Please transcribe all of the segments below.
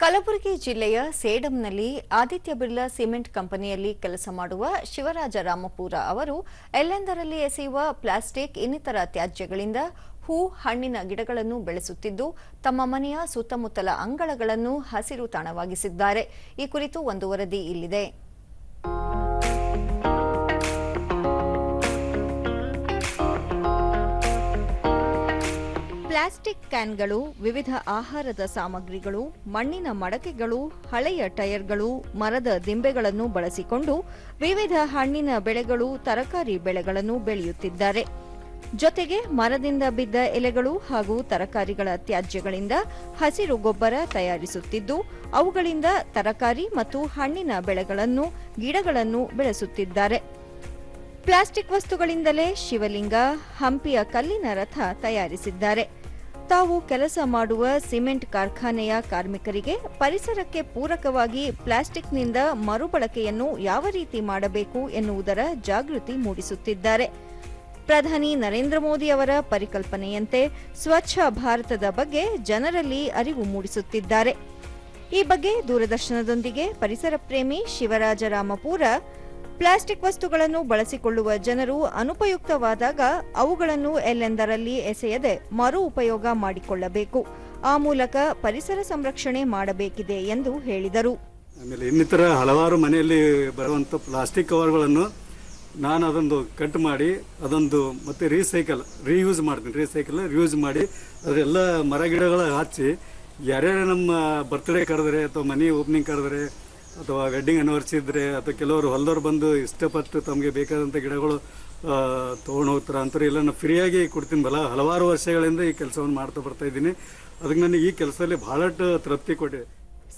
ಕಲಬುರಗಿ ಜಿಲ್ಲೆಯ ಸೇಡಂನಲ್ಲಿ ಆದಿತ್ಯ ಬಿರ್ಲಾ ಸಿಮೆಂಟ್ ಕಂಪನಿಯಲ್ಲಿ ಕೆಲಸ ಮಾಡುವ ಶಿವರಾಜ ರಾಮಪುರ ಅವರು ಎಲ್ಲೆಂದರಲ್ಲಿ ಎಸೆಯುವ ಪ್ಲಾಸ್ಟಿಕ್ ಇನ್ನಿತರ ತ್ಯಾಜ್ಯಗಳಿಂದ ಹೂ, ಹಣ್ಣಿನ ಗಿಡಗಳನ್ನು ಬೆಳೆಸುತ್ತಿದ್ದು, ತಮ್ಮ ಮನೆಯ ಸುತ್ತಮುತ್ತಲ ಅಂಗಳಗಳನ್ನು ಹಸಿರು ತಾಣವಾಗಿಸಿದ್ದಾರೆ. ಈ ಕುರಿತು ಒಂದು ವರದಿ ಇಲ್ಲಿದೆ. ಪ್ಲಾಸ್ಟಿಕ್ ಕ್ಯಾನ್ಗಳು, ವಿವಿಧ ಆಹಾರದ ಸಾಮಗ್ರಿಗಳು, ಮಣ್ಣಿನ ಮಡಕೆಗಳು, ಹಳೆಯ ಟೈರ್ಗಳು, ಮರದ ದಿಂಬೆಗಳನ್ನು ಬಳಸಿಕೊಂಡು ವಿವಿಧ ಹಣ್ಣಿನ ಬೆಳೆಗಳು, ತರಕಾರಿ ಬೆಳೆಗಳನ್ನು ಬೆಳೆಯುತ್ತಿದ್ದಾರೆ. ಜೊತೆಗೆ ಮರದಿಂದ ಬಿದ್ದ ಎಲೆಗಳು ಹಾಗೂ ತರಕಾರಿಗಳ ತ್ಯಾಜ್ಯಗಳಿಂದ ಹಸಿರು ಗೊಬ್ಬರ ತಯಾರಿಸುತ್ತಿದ್ದು, ಅವುಗಳಿಂದ ತರಕಾರಿ ಮತ್ತು ಹಣ್ಣಿನ ಬೆಳೆಗಳನ್ನು, ಗಿಡಗಳನ್ನು ಬೆಳೆಸುತ್ತಿದ್ದಾರೆ. ಪ್ಲಾಸ್ಟಿಕ್ ವಸ್ತುಗಳಿಂದಲೇ ಶಿವಲಿಂಗ, ಹಂಪಿಯ ಕಲ್ಲಿನ ರಥ ತಯಾರಿಸಿದ್ದಾರೆ. ತಾವು ಕೆಲಸ ಮಾಡುವ ಸಿಮೆಂಟ್ ಕಾರ್ಖಾನೆಯ ಕಾರ್ಮಿಕರಿಗೆ ಪರಿಸರಕ್ಕೆ ಪೂರಕವಾಗಿ ಪ್ಲಾಸ್ಟಿಕ್ನಿಂದ ಮರುಬಳಕೆಯನ್ನು ಯಾವ ರೀತಿ ಮಾಡಬೇಕು ಎನ್ನುವುದರ ಜಾಗೃತಿ ಮೂಡಿಸುತ್ತಿದ್ದಾರೆ. ಪ್ರಧಾನಿ ನರೇಂದ್ರ ಮೋದಿ ಅವರ ಪರಿಕಲ್ಪನೆಯಂತೆ ಸ್ವಚ್ಛ ಭಾರತದ ಬಗ್ಗೆ ಜನರಲ್ಲಿ ಅರಿವು ಮೂಡಿಸುತ್ತಿದ್ದಾರೆ. ಈ ಬಗ್ಗೆ ದೂರದರ್ಶನದೊಂದಿಗೆ ಪರಿಸರ ಪ್ರೇಮಿ ಶಿವರಾಜ ರಾಮಪುರ ಪ್ಲಾಸ್ಟಿಕ್ ವಸ್ತುಗಳನ್ನು ಬಳಸಿಕೊಳ್ಳುವ ಜನರು ಅನುಪಯುಕ್ತವಾದಾಗ ಅವುಗಳನ್ನು ಎಲ್ಲೆಂದರಲ್ಲಿ ಎಸೆಯದೆ ಮರು ಉಪಯೋಗ ಮಾಡಿಕೊಳ್ಳಬೇಕು. ಆ ಮೂಲಕ ಪರಿಸರ ಸಂರಕ್ಷಣೆ ಮಾಡಬೇಕಿದೆ ಎಂದು ಹೇಳಿದರು. ಆಮೇಲೆ ಇನ್ನಿತರ ಹಲವಾರು ಮನೆಯಲ್ಲಿ ಬರುವಂಥ ಪ್ಲಾಸ್ಟಿಕ್ ಕವರ್ಗಳನ್ನು ನಾನು ಅದೊಂದು ಕಟ್ ಮಾಡಿ, ಅದೊಂದು ಮತ್ತೆ ರೀಸೈಕಲ್, ರೀಯೂಸ್ ಮಾಡ್ತೀನಿ, ರೀಸೈಕಲ್, ರಿಯೂಸ್ ಮಾಡಿ ಅದೆಲ್ಲ ಮರ ಗಿಡಗಳ ಹಚ್ಚಿ ಯಾರ್ಯಾರು ನಮ್ಮ ಬರ್ತ್ಡೇ ಕರೆದ್ರೆ ಅಥವಾ ಮನೆ ಓಪನಿಂಗ್ ಕರೆದ್ರೆ ಅಥವಾ ವೆಡ್ಡಿಂಗ್ ಅನಿವರ್ಸರಿ ಇದ್ದರೆ ಅಥವಾ ಕೆಲವರು ಹೊಲದವ್ರು ಬಂದು ಇಷ್ಟಪಟ್ಟು ತಮಗೆ ಬೇಕಾದಂಥ ಗಿಡಗಳು ತೊಗೊಂಡು ಹೋಗ್ತಾರೆ ಅಂತಾರೆ ಇಲ್ಲ ನಾನು ಫ್ರೀಯಾಗಿ ಕೊಡ್ತೀನಿ. ಬಲ, ಹಲವಾರು ವರ್ಷಗಳಿಂದ ಈ ಕೆಲಸವನ್ನು ಮಾಡ್ತಾ ಬರ್ತಾ ಇದ್ದೀನಿ. ಅದಕ್ಕೆ ನನಗೆ ಈ ಕೆಲಸದಲ್ಲಿ ಬಹಳಷ್ಟು ತೃಪ್ತಿ ಕೊಟ್ಟಿದೆ.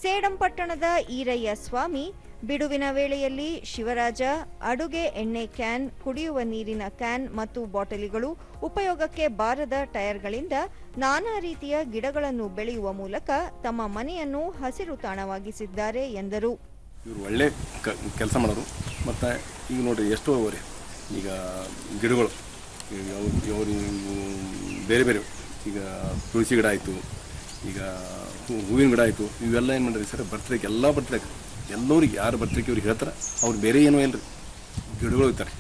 ಸೇಡಂ ಪಟ್ಟಣದ ಈರಯ್ಯ ಸ್ವಾಮಿ ಬಿಡುವಿನ ವೇಳೆಯಲ್ಲಿ ಶಿವರಾಜ, ಅಡುಗೆ ಎಣ್ಣೆ ಕ್ಯಾನ್, ಕುಡಿಯುವ ನೀರಿನ ಕ್ಯಾನ್ ಮತ್ತು ಬಾಟಲಿಗಳು ಉಪಯೋಗಕ್ಕೆ ಬಾರದ ಟೈರ್ಗಳಿಂದ ನಾನಾ ರೀತಿಯ ಗಿಡಗಳನ್ನು ಬೆಳೆಯುವ ಮೂಲಕ ತಮ್ಮ ಮನೆಯನ್ನು ಹಸಿರು ತಾಣವಾಗಿಸಿದ್ದಾರೆ ಎಂದರು. ಇವರು ಒಳ್ಳೆ ಕೆಲಸ ಮಾಡೋರು. ಮತ್ತು ಈಗ ನೋಡಿ ಎಷ್ಟೋ ಅವರಿ ಈಗ ಗಿಡಗಳು ಅವರು ಅವು- ಅವ್ರು ಬೇರೆ ಬೇರೆ, ಈಗ ತುಳಸಿ ಗಿಡ ಆಯಿತು, ಈಗ ಹೂವಿನ ಗಿಡ ಆಯಿತು, ಇವೆಲ್ಲ ಏನು ಮಾಡಿರಿ ಸರ್, ಬರ್ತ್ಡೇಗೆ ಎಲ್ಲ ಬರ್ತ್ಡೇಗೆ. ಎಲ್ಲರಿಗೆ ಯಾರು ಬರ್ತ್ಡೇಗೆ ಇವ್ರಿಗೆ ಹೇಳ್ತಾರೆ ಅವ್ರು ಬೇರೆ ಏನೂ ಇಲ್ಲರಿ ಗಿಡಗಳು ಇರ್ತಾರೆ.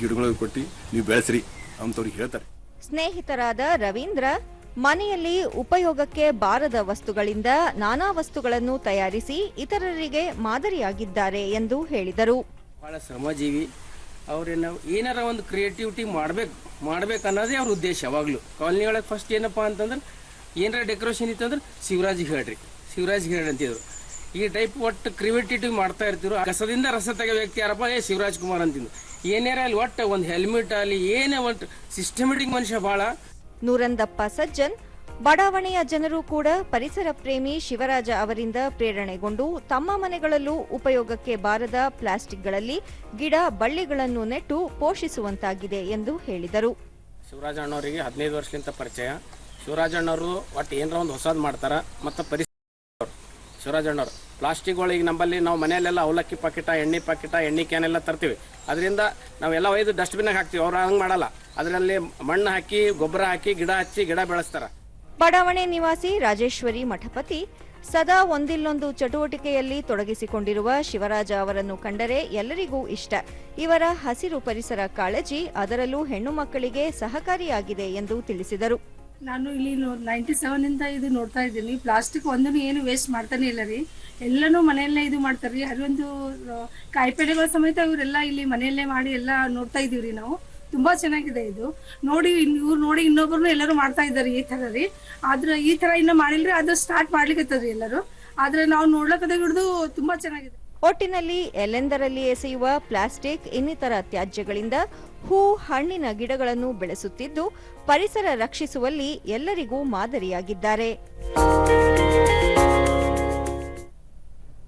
ಗಿಡಗಳು ಕೊಟ್ಟು ನೀವು ಬೆಳೆಸ್ರಿ ಅಂತವ್ರಿಗೆ ಹೇಳ್ತಾರೆ. ಸ್ನೇಹಿತರಾದ ರವೀಂದ್ರ ಮನೆಯಲ್ಲಿ ಉಪಯೋಗಕ್ಕೆ ಬಾರದ ವಸ್ತುಗಳಿಂದ ನಾನಾ ವಸ್ತುಗಳನ್ನು ತಯಾರಿಸಿ ಇತರರಿಗೆ ಮಾದರಿಯಾಗಿದ್ದಾರೆ ಎಂದು ಹೇಳಿದರು. ಬಹಳ ಶ್ರಮಜೀವಿ. ಅವ್ರೇನ ಏನಾರ ಒಂದು ಕ್ರಿಯೇಟಿವಿಟಿ ಮಾಡ್ಬೇಕು ಮಾಡ್ಬೇಕು ಅನ್ನೋದೇ ಅವ್ರ ಉದ್ದೇಶ ಯಾವಾಗಲೂ. ಕಾಲನಿ ಒಳಗೆ ಫಸ್ಟ್ ಏನಪ್ಪ ಅಂತಂದ್ರೆ ಏನಾರ ಡೆಕೋರೇಷನ್ ಇತ್ತಂದ್ರೆ ಶಿವರಾಜ್ ಹೇಳ್ರಿ. ಶಿವರಾಜ್ಗೆ ಹೇಳ್ರಿ ಅಂತಿದ್ರು. ಈ ಟೈಪ್ ಒಟ್ಟು ಕ್ರಿಯೇಟಿವಿಟಿ ಮಾಡ್ತಾ ಇರ್ತಿರು. ಕಸದಿಂದ ರಸ ತೆಗೆ ವ್ಯಕ್ತಿ ಯಾರಪ್ಪ? ಏ ಶಿವರಾಜ್ ಕುಮಾರ್ ಅಂತಿದ್ದು ಏನೇರ ಅಲ್ಲಿ ಒಟ್ಟು ಒಂದು ಹೆಲ್ಮೆಟ್ ಅಲ್ಲಿ ಏನೇ ಒಟ್ಟು ಸಿಸ್ಟಮೆಟಿಕ್ ಮನುಷ್ಯ ಬಹಳ ನೂರಂದಪ್ಪ ಸಜ್ಜನ್ ಬಡಾವಣೆಯ ಜನರು ಕೂಡ ಪರಿಸರ ಪ್ರೇಮಿ ಶಿವರಾಜ ಅವರಿಂದ ಪ್ರೇರಣೆಗೊಂಡು ತಮ್ಮ ಮನೆಗಳಲ್ಲೂ ಉಪಯೋಗಕ್ಕೆ ಬಾರದ ಪ್ಲಾಸ್ಟಿಕ್ಗಳಲ್ಲಿ ಗಿಡ ಬಳ್ಳಿಗಳನ್ನು ನೆಟ್ಟು ಪೋಷಿಸುವಂತಾಗಿದೆ ಎಂದು ಹೇಳಿದರು. ಶಿವರಾಜ ಅಣ್ಣವರಿಗೆ ಹದಿನೈದು ವರ್ಷಕ್ಕಿಂತ ಪರಿಚಯ. ಶಿವರಾಜ ಅಣ್ಣವರು ಒಟ್ಟು ಏನರ ಒಂದು ಹೊಸದು ಮಾಡ್ತಾರ. ಮತ್ತು ಅಣ್ಣವ್ರು. ಪ್ಲಾಸ್ಟಿಕ್ಗಳು ಈಗ ನಮ್ಮಲ್ಲಿ ನಾವು ಮನೆಯಲ್ಲೆಲ್ಲ ಅವಲಕ್ಕಿ ಪಾಕಿಟ, ಎಣ್ಣೆ ಪಾಕಿಟ, ಎಣ್ಣೆ ಕ್ಯಾನ್ ಎಲ್ಲ ತರ್ತೀವಿ. ಅದರಿಂದ ನಾವೆಲ್ಲ ಒಯ್ದು ಡಸ್ಟ್ಬಿನ್ನಾಗ ಹಾಕ್ತೀವಿ. ಅವ್ರು ಹಂಗೆ ಮಾಡಲ್ಲ. ಅದರಲ್ಲಿ ಮಣ್ಣು ಹಾಕಿ, ಗೊಬ್ಬರ ಹಾಕಿ, ಗಿಡ ಹಚ್ಚಿ, ಗಿಡ ಬೆಳೆಸ್ತಾರ. ಬಡಾವಣೆ ನಿವಾಸಿ ರಾಜೇಶ್ವರಿ ಮಠಪತಿ ಸದಾ ಒಂದಿಲ್ಲೊಂದು ಚಟುವಟಿಕೆಯಲ್ಲಿ ತೊಡಗಿಸಿಕೊಂಡಿರುವ ಶಿವರಾಜ ಅವರನ್ನು ಕಂಡರೆ ಎಲ್ಲರಿಗೂ ಇಷ್ಟ. ಇವರ ಹಸಿರು ಪರಿಸರ ಕಾಳಜಿ ಅದರಲ್ಲೂ ಹೆಣ್ಣು ಮಕ್ಕಳಿಗೆ ಸಹಕಾರಿಯಾಗಿದೆ ಎಂದು ತಿಳಿಸಿದರು. ನಾನು ಇಲ್ಲಿ ನೈಂಟಿ ಸೆವೆನ್ ಇಂದ ಇದು ನೋಡ್ತಾ ಇದ್ದೀನಿ. ಪ್ಲಾಸ್ಟಿಕ್ ಒಂದನ್ನು ಏನು ವೇಸ್ಟ್ ಮಾಡ್ತಾನೆ ಇಲ್ಲ ರೀ. ಎಲ್ಲನೂ ಮನೆಯಲ್ಲೇ ಇದು ಮಾಡ್ತಾರೆ ರೀ. ಅದೊಂದು ಕಾಯಿಪಲ್ಯಗಳ ಸಮೇತ ಇವರೆಲ್ಲ ಇಲ್ಲಿ ಮನೆಯಲ್ಲೇ ಮಾಡಿ ಎಲ್ಲ ನೋಡ್ತಾ ಇದೀವಿ ರೀ ನಾವು. ತುಂಬಾ ಚೆನ್ನಾಗಿದೆ ಇದು. ನೋಡಿ ಇವ್ರು ನೋಡಿ ಇನ್ನೊಬ್ರು ಎಲ್ಲರೂ ಮಾಡ್ತಾ ಇದ್ದಾರೆ ಈ ತರ ರೀ. ಆದ್ರೆ ಈ ತರ ಇನ್ನ ಮಾಡಿಲ್ರಿ, ಅದು ಸ್ಟಾರ್ಟ್ ಮಾಡ್ಲಿಕ್ಕೆ ಎಲ್ಲರೂ. ಆದ್ರೆ ನಾವು ನೋಡ್ಲಕ್ಕದ ಹಿಡಿದು ತುಂಬಾ ಚೆನ್ನಾಗಿದೆ. ಒಟ್ಟಿನಲ್ಲಿ ಎಲ್ಲೆಂದರಲ್ಲಿ ಎಸೆಯುವ ಪ್ಲಾಸ್ಟಿಕ್ ಇನ್ನಿತರ ತ್ಯಾಜ್ಯಗಳಿಂದ ಹೂ ಹಣ್ಣಿನ ಗಿಡಗಳನ್ನು ಬೆಳೆಸುತ್ತಿದ್ದು ಪರಿಸರ ರಕ್ಷಿಸುವಲ್ಲಿ ಎಲ್ಲರಿಗೂ ಮಾದರಿಯಾಗಿದ್ದಾರೆ.